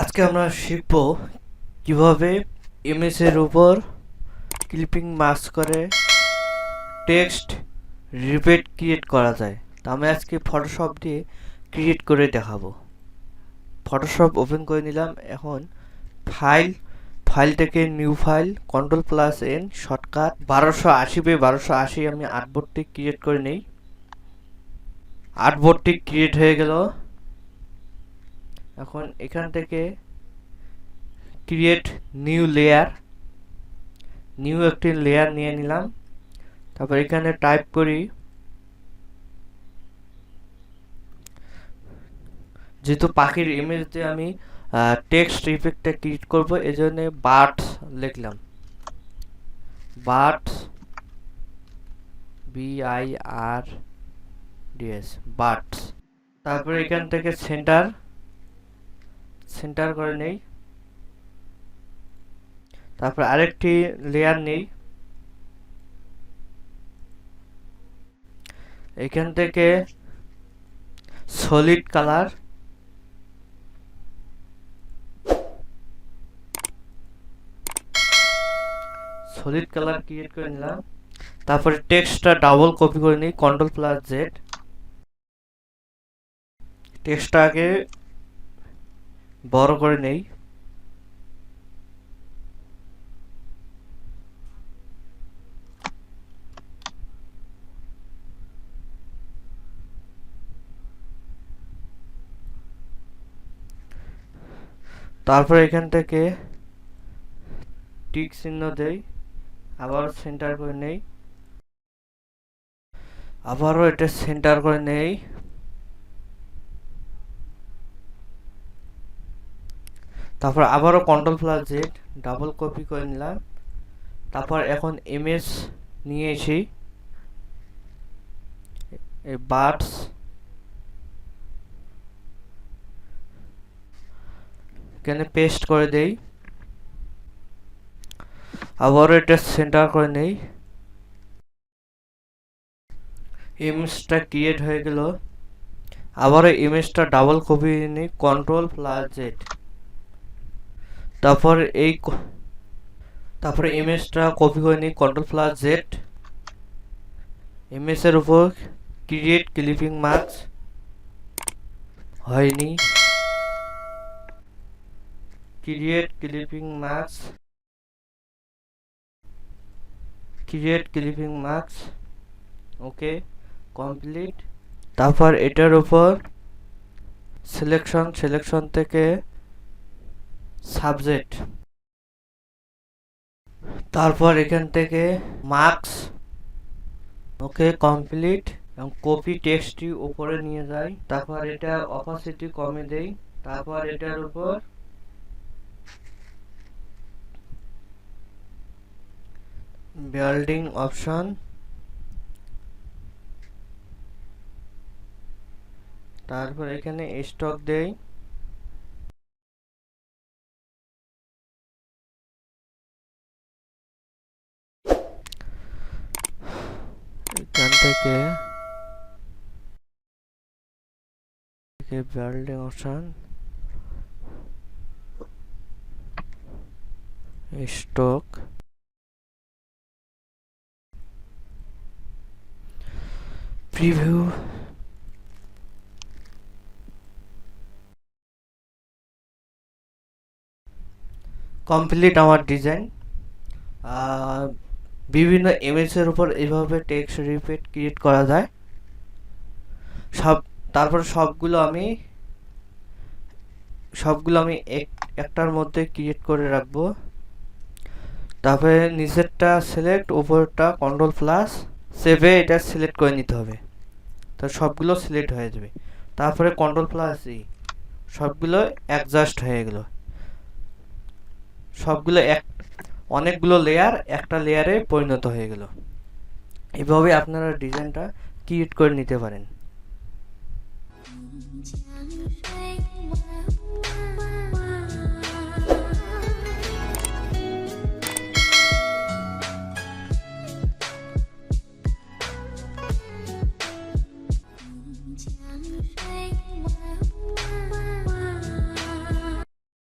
আজকে আমরা শিখব কীভাবে ইমেজ এর উপর ক্লিপিং মাস্ক করে টেক্সট রিপিট ক্রিয়েট করা যায়। তো আমি আজকে ফটোশপ দিয়ে ক্রিয়েট করে দেখাবো। ফটোশপ ওপেন করে নিলাম, এখন ফাইল ফাইল থেকে new file, control plus N, shortcut, বারোশো আশি বাই বারোশো আশি আমি আর্টবোর্ডটি ক্রিয়েট করে নেই। আর্টবোর্ডটি ক্রিয়েট হয়ে গেল। এখন এখান থেকে ক্রিয়েট নিউ লেয়ার নিউ একটি লেয়ার নিয়ে নিলাম। তারপর এখানে টাইপ করি, যেহেতু পাখির ইমেজ দিয়ে আমি টেক্সট ইফেক্টটা ক্রিয়েট করব এই জন্য বার্ডস লিখলাম birds B I R D S birds তারপরে এখান থেকে সেন্টার সেন্টার করে নেই। তারপর আরেকটি লেয়ার নেই। এখান থেকে solid colour solid colour create করে নিলাম। তারপরে টেক্সটটা ডাবল কপি করে নিই কন্ট্রোল প্লাস জেড টেক্সটটা আগে বড় করে নেই। তারপর এখান থেকে টিক চিহ্ন দেই আবার সেন্টার করে নেই। আবারও এটা সেন্টার করে নেই। তারপর আবারও control plus Z double copy করে নিলাম। তারপর এখন ইমেজ নিয়ে এসি বার্ডস এখানে পেস্ট করে দেই। আবারও এটা সেন্টার করে নেই। ইমেজটা ক্রিয়েট হয়ে গেল। আবারও ইমেজটা ডাবল কপি নিই কন্ট্রোল প্লাস জেড তারপর এই তারপরে ইমেজটা কপি করে নিই কন্ট্রোল প্লাস জেড ইমেজের উপর ক্রিয়েট ক্লিপিং মার্কস হয়নি। Create clipping marks create clipping marks okay complete তারপর এটার উপর সিলেকশন সিলেকশন থেকে সাবজেক্ট। তারপর এখান থেকে মার্কস। Okay, complete. এবং কপি টেক্সটটি উপরে নিয়ে যাই। তারপর এটা অপাসিটি কমে দেই। তারপর এটার উপর বিল্ডিং অপশন। তারপর এখানে স্টক দেই। এখান থেকে building option stock. Preview. Complete আমার ডিজাইন। বিভিন্ন ইমেজের উপর এইভাবে টেক্সট রিপিট ক্রিয়েট করা যায়। সব, তারপর সবগুলো আমি সবগুলো আমি এক, একটার মধ্যে ক্রিয়েট করে রাখব। তারপরে নিচেরটা সিলেক্ট উপরটা কন্ট্রোল প্লাস সেভে এটা সিলেক্ট করে নিতে হবে। তো সবগুলো সিলেক্ট হয়ে যাবে। তারপরে কন্ট্রোল প্লাস ই সবগুলো অ্যাডজাস্ট হয়ে গেল। সবগুলো এক অনেকগুলো লেয়ার একটা লেয়ারে পরিণত হয়ে গেল। এভাবে আপনারা ডিজাইনটা ক্রিয়েট করে নিতে পারেন।